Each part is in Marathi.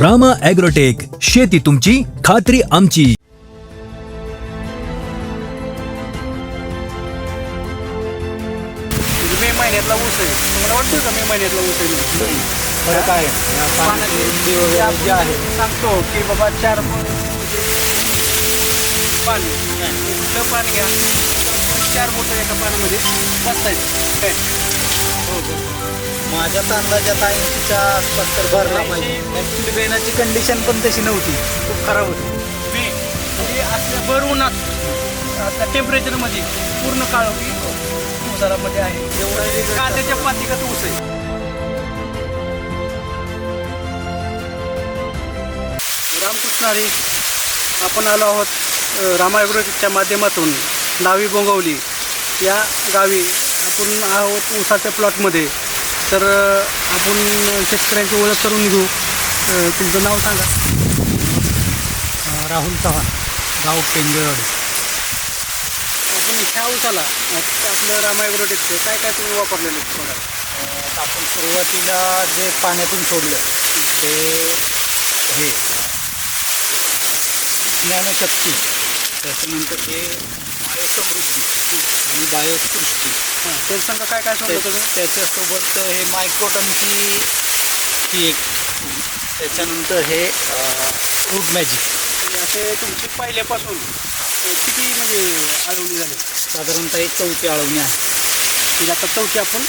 रामा ॲग्रोटेक शेती तुमची खात्री आमची. मे महिन्यातला ऊस आहे. तुम्हाला वाटतं का मे महिन्यातला ऊस आहे म्हणून? फरक आहे? या पाण्याची रुंदी वगैरे आपण जी आहे. सांगतो की बाबा चार पाणी कुठलं पाणी घ्या. चार बोटं एका पाण्यामध्ये बसतायत. काय? माझ्याच अंदाजात ऐंशीच्या आसपास तर भरला पाहिजे. ॲक्च्युली बेनाची कंडिशन पण तशी नव्हती. खूप खराब होती. मे म्हणजे असल्या भर उन्हात असल्या टेम्परेचरमध्ये पूर्ण काळं की ऊसारामध्ये आहे. एवढा कांद्याच्या पातिकात ऊस आहे. रामकृष्ण हरी आपण आलो आहोत अ, रामायग्रोटेकच्या माध्यमातून नावी बोंगवली. या गावी आपण आहोत ऊसाच्या प्लॉटमध्ये तर आपण शेतकऱ्यांची ओळख करून घेऊ. तुमचं नाव सांगा. राहुल चव्हाण गाव पेंगळवाडी आपण ह्या ऊसाला अ, आपलं रामायग्रोटेकचं काय काय तुम्ही वापरलेलं बघा अं, आपण सुरुवातीला जे पाण्यातून सोडलं ते हे ज्ञानशक्ती त्याच्यानंतर हे बायोसमृद्धी आणि बायोसृष्टी सांगा काय काय सोडलं तुम्ही त्या- त्याच्यासोबत हे मायक्रोटमची ही एक त्याच्यानंतर हे रूट मॅजिक असे तुमची पहिल्यापासून किती म्हणजे आळवणी झाली साधारणतः एक चौथी आळवणी आहे म्हणजे आता चौथी आपण.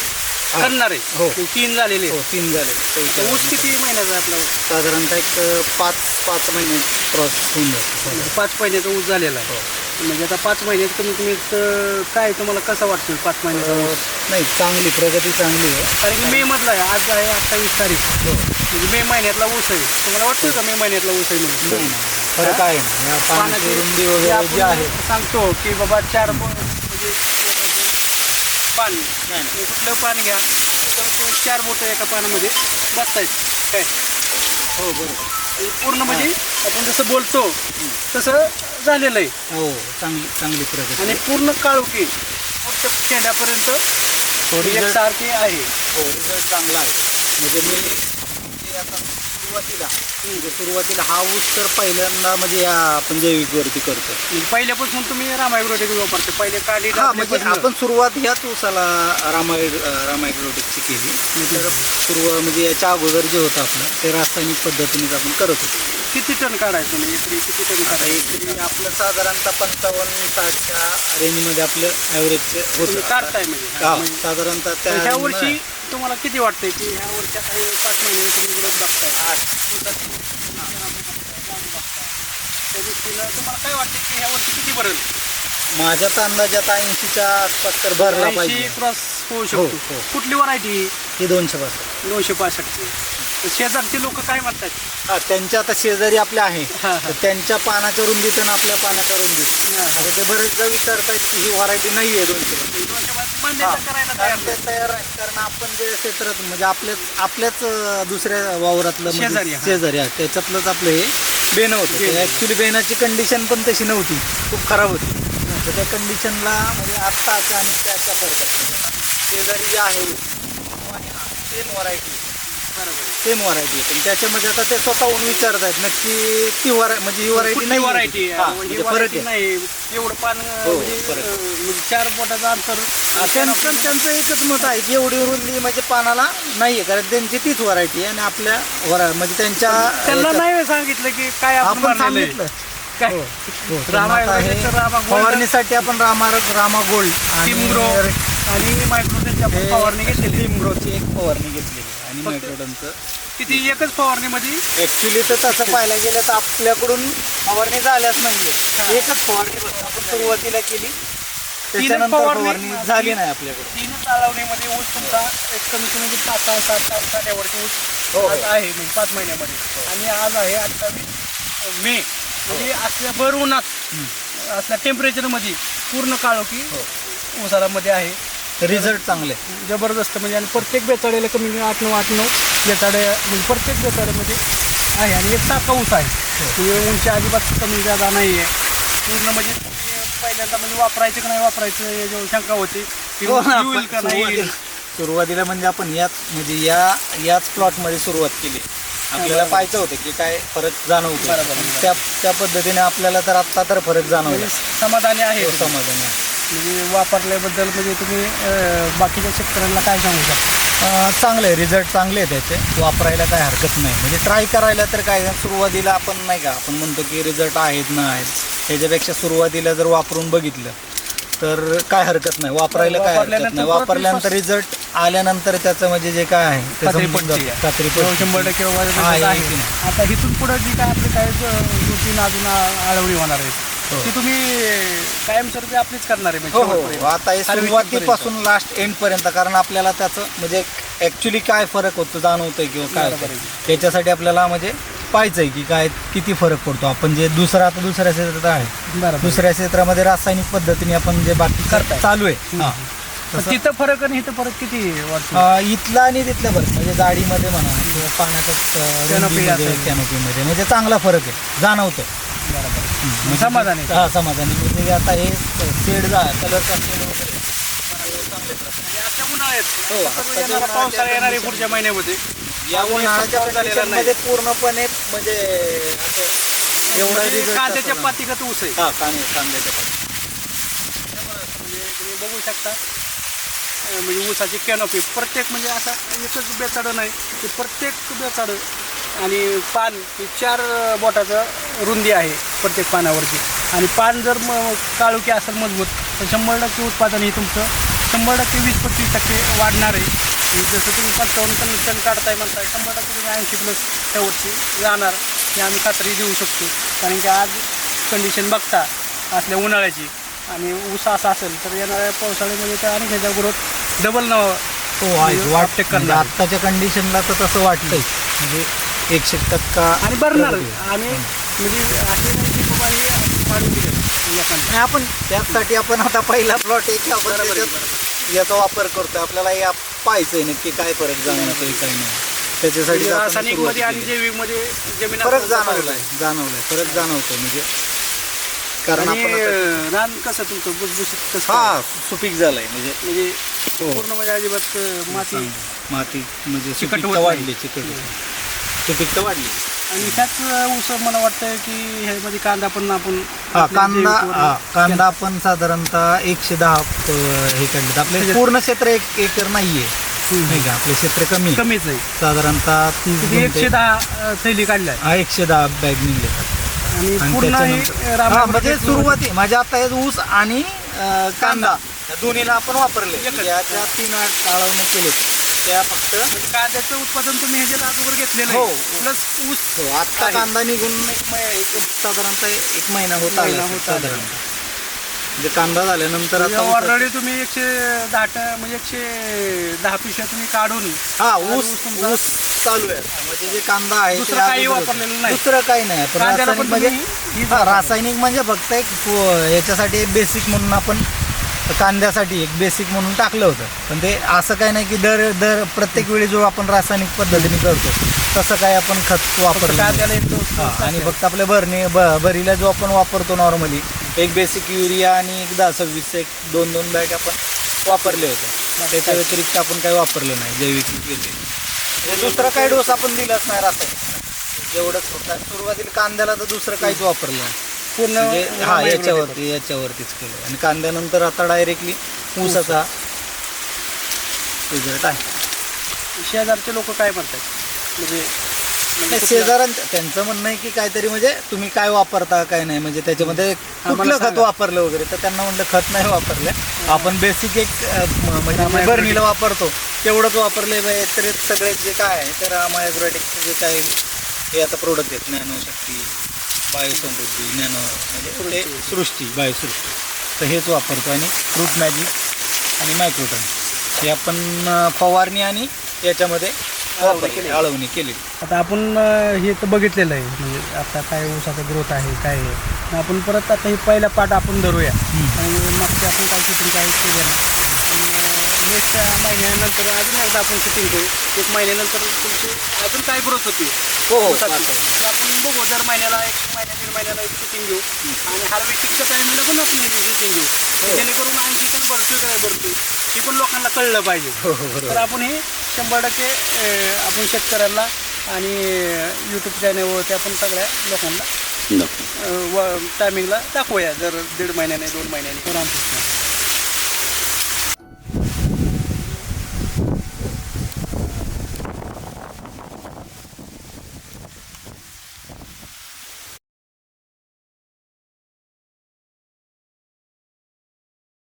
करणार आहे हो. ते तीन झालेले हो तीन झाले चौथी ऊस. किती महिन्याचा आपला? साधारणतः एक पाच पाच महिने क्रॉस होऊन जातो पाच महिन्याचा ऊस झालेला आहे हो. म्हणजे आता पाच महिन्यात कमी कमी तर काय तुम्हाला कसं वाटतं पाच महिन्याचा? ऊस नाही चांगली प्रगती चांगली आहे. कारण की मे मधला आहे आज आहे अठ्ठावीस तारीख. हो. म्हणजे मे महिन्यातला ऊस आहे. तुम्हाला वाटतं का मे महिन्यातला ऊस आहे म्हणून? नाही, नाही. फरक आहे ना. या पाण्याची रुंदी जे वगैरे जी आहे. सांगतो की बाबा चार ब- म्हणजे पाणी. म्हणजे कुठलं पाणी घ्या तर ते चार बोटं एका पाण्यामध्ये बसतायत. काय? हो बरोबर. पूर्ण म्हणजे आपण जसं बोलतो तसं झालेलं आहे. हो चांगली चांगली प्रगती आणि पूर्ण काळोखी पुढच्या शेंड्यापर्यंत थोडी एकसारखी आहे. हो रिझल्ट चांगला आहे. म्हणजे मी आता सुरुवातीला. म्हणजे सुरुवातीला हा ऊस तर पहिल्यांदा म्हणजे या आपण जैविकवरती करतो. म्हणजे पहिल्यापासून तुम्ही रामायग्रोटेक वापरते पहिले काढी हा म्हणजे टाकल्यापासून आपण सुरुवात ह्याच ऊसाला रामाय रामायग्रोटिकची केली. तर सुरुवात म्हणजे याच्या अगोदर जे होतं आपलं ते रासायनिक पद्धतीनेच आपण करत होतो. किती टन काढायचं म्हणजे एकरी किती टन आता काढायचं एकरी आपलं साधारणतः पंचावन्न साठच्या रेंजमध्ये आपलं ॲव्हरेजचे तुम्ही होतं काढताय म्हणजे? हा, हा, म्हणजे साधारणतः ह्या त्या वर्षी तुम्हाला किती वाटतंय की ह्या वर्षी आता हे पाच महिने तुम्ही ग्रोथ बघताय? त्या दृष्टीनं तुम्हाला काय वाटतं की ह्या वर्षी किती भरेल? माझ्या तर अंदाजात ऐंशीच्या आसपास तर भरला पाहिजे. क्रॉस होऊ हो, शकतो. हो. कुठली व्हरायटी? ही दोनशे पासष्ट दोनशे पासष्टची. तर शेजारचे लोक काय म्हणतात? हा त्यांच्या आता शेजारी आपल्या आहे. हा, हा. तर त्यांच्या पानाच्या रुंदीत आणि आपल्या पानाच्या रुंदीत. आता ते बरेचदा विचारतायत की ही व्हरायटी नाही आहे दोनशे हा, मान्यता करायला तयार कारण ते तयार आहे कारण आपण जे क्षेत्रात म्हणजे आपल्याच आपल्याच अं, दुसऱ्या वावरातलं म्हणजे शेजारी, हा. शेजारी आहे. त्याच्यातलंच आपलं हे बेणं होतं. बेणं. ॲक्च्युली बेणाची कंडिशन पण तशी नव्हती. खूप खराब होती. तर त्या कंडिशनला म्हणजे आत्ताच्या आणि त्याच्या फरक शेजारी जे आहे सेम व्हरायटी. सेम व्हरायटी आहे. पण त्याच्यामध्ये आता ते स्वतःहून विचारत आहेत नक्की ती व्हराय म्हणजे ही व्हरायटी नाही व्हरायटी फरक आहे. नाही. एवढं पान हो, म्हणजे फरक. अं, म्हणजे चार बोटाचं अंतर त्यांचं त्यांचं एकच मत आहे की एवढी रुंदी म्हणजे पानाला नाहीये कारण त्यांची तीच व्हरायटी आहे आणि आपल्या व्हरा म्हणजे त्यांच्या त्यांना याच्यात- नाही सांगितलं की काय आपण आहे. सांगितलं. काय? हो, हो. रामा आता हे रामा गोल्ड. फवारणीसाठी आपण रामा रामा गोल्ड आणि मायक्रोटेनची आपण फवारणी घेतलेली टिमग्रोची एक फवारणी घेतलेली आणि मायक्रोडनचं किती? एकच फवारणीमध्ये ऍक्च्युली तर तसं पाहायला गेलं तर आपल्याकडून फवारणी झाल्याच हा. नाहीये एकच फवारणी आपण सुरुवातीला केली. त्याच्यानंतर फवारणी- झाली नाही आपल्याकडे तीन चालवणीमध्ये ऊस तुमचा एक कमी कमी पाच सहा सात सात साठ्यावरती ऊस हो, हो. आज आहे म्हणजे पाच महिन्यामध्ये. आणि आज आहे अठ्ठावीस मे. म्हणजे असल्या भर उन्हात असल्या टेम्परेचरमध्ये पूर्ण काळोखी हो. ऊसारामध्ये आहे. रिझल्ट चांगले. जबरदस्त म्हणजे आणि प्रत्येक बेचाळीला कमी कमी आठ नऊ आठ नऊ बेचाळ्या म्हणजे प्रत्येक बेचाळ्यामध्ये आहे आणि एक सारखा ऊस आहे. म्हणजे उंची अजिबात कमी जादा नाही आहे पूर्ण म्हणजे पहिल्यांदा म्हणजे वापरायचं का नाही वापरायचं शंका होती की हो नाही. सुरुवातीला म्हणजे आपण याच म्हणजे या याच प्लॉटमध्ये सुरुवात केली. आपल्याला पाहायचं होतं की काय फरक जाणवतो. त्या त्या पद्धतीने आपल्याला तर आत्ता तर फरक जाणवला. म्हणजे समाधानी आहे हो, समाधानी आहे. म्हणजे वापरल्याबद्दल म्हणजे तुम्ही अं, बाकीच्या शेतकऱ्यांना काय सांगू शकता अं, चांगले आहे रिझल्ट चांगले आहे त्याचे वापरायला काय हरकत नाही म्हणजे ट्राय करायला तर काय सुरुवातीला आपण नाही का आपण म्हणतो की रिझल्ट आहेत ना आहेत त्याच्यापेक्षा सुरुवातीला जर वापरून बघितलं तर काय हरकत नाही वापरायला काय हरकत वापरल्यानंतर नाही परत वापरल्यानंतर रिझल्ट आल्यानंतर त्याचं म्हणजे जे काय आहे ते खात्री समजून पटते. जातं. खात्री पटते. शंभर टक्के हा, आहे. की नाही? आता इथून पुढे जी काय आपली काय रुटीन अजून आ- आळवणी होणार. आहे ती तुम्ही कायमस्वरूपी आपलीच करणार आहे म्हणजे हो हो. आता हे Harvesting सुरुवातीपासून लास्ट एंड पर्यंत कारण आपल्याला त्याचं म्हणजे ऍक्च्युली काय फरक होतो जाणवतोय किंवा काय बरोबर होतंय. आहे. त्याच्यासाठी आपल्याला म्हणजे पाहायचंय की काय किती फरक पडतो आपण जे दुसरा आता दुसऱ्या क्षेत्रात आहे बरोबर दुसऱ्या क्षेत्रामध्ये रासायनिक पद्धतीने आपण जे बाकी करताय. चालू आहे हा. पण तिथं फरक आणि इथं फरक किती वाटतो अं, इथला आणि तिथल्या फरक म्हणजे जाडीमध्ये म्हणा किंवा पाण्याच्या Canopy मध्ये असेल. कॅनोपीमध्ये म्हणजे चांगला फरक आहे जाणवतं बरोबर. म्हणजे समाधान. आहे. हा समाधानी. म्हणजे आता हे शेड जा कलरचा शेड वगैरे. उन्हाळ्यात हो, आता जे पावसाळा येणार आहे condition पुढच्या महिन्यामध्ये या उन्हाळ्याच्या झालेला नाही. पूर्णपणे म्हणजे असं एवढा म्हणजे result कांद्याच्या असं पातीगत ऊस आहे? हा कांदे कांद्याच्या पाती. म्हणजे तुम्ही बघू शकता अं, म्हणजे ऊसाची कॅनोपी प्रत्येक म्हणजे असा एकच बेचाडं नाही ते प्रत्येक बेचाडं आणि पान हे चार बोटाचं रुंदी आहे प्रत्येक पानावरती. आणि पान जर म काळुकी असेल मजबूत तर शंभर टक्के उत्पादन हे तुमचं शंभर टक्के वीस पंचवीस टक्के वाढणार आहे. जसं तुम्ही पंचावन्न टन टन काढताय म्हणताय शंभर टक्के तुम्ही ऐंशी प्लस त्यावरती जाणार हे आम्ही खात्री देऊ शकतो. कारण की आज कंडिशन बघता असल्या उन्हाळ्याची. आणि ऊस असा असेल तर येणाऱ्या पावसाळ्यामध्ये तर आणि ह्याचा ग्रोथ डबल न हो म्हणजे वाटते. म्हणजे आत्ताच्या कंडिशनला तर तसं वाटतंय. म्हणजे एकशे टक्का आणि भरणार. आहे. आम्ही म्हणजे असे नाही की बाबा हे आपण काढून दिले. लोकांना आणि आपण त्याचसाठी आपण आता पहिला प्लॉट आहे की आपण बरोबर आहे, त्याच्यात याचा वापर करतोय. आपल्याला या पाहायचंय नक्की काय फरक जाणवतोय काय नाही. त्याच्यासाठी म्हणजे रासायनिकमध्ये आणि. जैविकमध्ये जमीन फरक जाणवलाय जाणवलाय. फरक जाणवतोय म्हणजे. कारण आणि रान कसं तुमचं? भुसभुशीत कसं हा सुपीक झालाय. म्हणजे म्हणजे हो. पूर्ण म्हणजे अजिबात माती. माती म्हणजे चिकट. वाढली चिकट सुपीकता वाढली. आणि ह्याच ऊस मला वाटतं की ह्यामध्ये कांदा पण आपण हा आपल्या कांदा हा कांदा आपण साधारणतः एकशे दहा हे काढलेत आपले त्याच्यात- पूर्ण क्षेत्र एक एकर नाहीये. हम्म. नाही का? आपले क्षेत्र कमी. आहे. कमीच आहे. साधारणतः तीस किती एकशे गुंठे दहा अं, थैली काढल्या. हा एकशे दहा बॅग निघले. आणि आणि पूर्ण त्याच्यानंतर- हे हा, रामायण म्हणजे मध्ये सुरुवाती माझ्या आता हे ऊस आणि अ, कांदा या दोन्हीला आपण वापरले. एकच. म्हणजे या ज्या तीन काळवणे केले. त्या फक्त म्हणजे कांद्याचं उत्पादन तुम्ही ह्याच्या अगोदर घेतलेलं हो. प्लस ऊस हो आता आहे. कांदा निघून एक मै- एक साधारणतः एक महिना होत आला महिना होत आला. साधारणतः म्हणजे कांदा झाल्यानंतर आता ऊस- ऑलरेडी तुम्ही एकशे दहा ट- म्हणजे एकशे दहा पिशव्या तुम्ही काढून हा ऊस ऊस तुमचा- ऊस चालू आहे म्हणजे जे कांदा आहे ते दुसरं काही अगोदर होतं. वापरलेलं नाही. दुसरं काही नाही कांद्याला रासायनिक पण म्हणजे तुम्ही हीच हा वापरली. रासायनिक म्हणजे फक्त एक फो- याच्यासाठी बेसिक म्हणून आपण कांद्यासाठी एक बेसिक म्हणून टाकलं होतं. पण ते असं काही नाही की दर दर प्रत्येक वेळी जो आपण रासायनिक पद्धतीने करतो तसं काय आपण खत वापरलं नाही. कांद्याला हा, आणि. फक्त आपल्या भरणी ब- भरीला जो आपण वापरतो नॉर्मली एक बेसिक युरिया आणि एक दहा सव्वीस एक दोन दोन बॅग आपण वापरले होते. त्याच्या व्यतिरिक्त आपण काही वापरलं नाही जैविक म्हणजे दुसरा काही डोस आपण दिलाच नाही रासायनिक. एवढंच फक्त सुरुवातीला कांद्याला तर दुसरं काहीच वापरलं नाही. पूर्ण म्हणजे हा याच्यावरती याच्यावरतीच केलं. आणि कांद्यानंतर आता डायरेक्टली ऊसाचा रिझल्ट आहे. शेजारचे लोक काय म्हणतात? म्हणजे म्हणजे नाही, कुठल्या- शेजाऱ्यां त्यांचं म्हणणं आहे की काहीतरी म्हणजे तुम्ही काय वापरता काय नाही म्हणजे त्याच्यामध्ये कुठलं खत सांगा. वापरलं वगैरे तर त्यांना म्हणलं खत नाही वापरलं. आपण बेसिक एक अ, म- म्हणजे बरणीला वापरतो. तेवढंच वापरले तर सगळे जे काय आहे तर रामायग्रोटिकचे जे काय हे आता प्रोडक्ट आहेत नॅनो शक्ती बायोसमृद्धी नॅनो म्हणजे ते सृष्टी बायोसृष्टी. तर हेच वापरतो आणि फ्रूट मॅजिक आणि मायक्रोटन हे आपण फवारणी आणि याच्यामध्ये वापरले, केली. आळवणी केली आता आपण हे तर बघितलेलं आहे. म्हणजे आता काय ऊसाचा ग्रोथ आहे काय आहे. आपण परत आता हे पहिला पाठ आपण धरूया. आणि मागचे आपण काय काय केलं नेक्स्ट महिन्यानंतर अजून एकदा आपण शूटिंग करू. एक महिन्यानंतर तुमची अजून काय ग्रोथ होती? हो, हो, ऊसाची. पाहतो. ते. आपण बघू दर महिन्याला एक महिन्या दीड महिन्याला एक शूटिंग घेऊ. आणि हार्वेस्टिंगच्या टायमिंगला पण आपण याची शूटिंग घेऊ. हो. जेणेकरून ऐंशी टन भरतोय काय भरतोय हे पण लोकांना कळलं पाहिजे. हो हो तर आपण हे शंभर टक्के आपण शेतकऱ्यांना आणि यूट्यूब चॅनलवरती आपण सगळ्या लोकांना टायमिंगला दाखवूया जर दीड महिन्याने दोन महिन्याने. रामकृष्ण.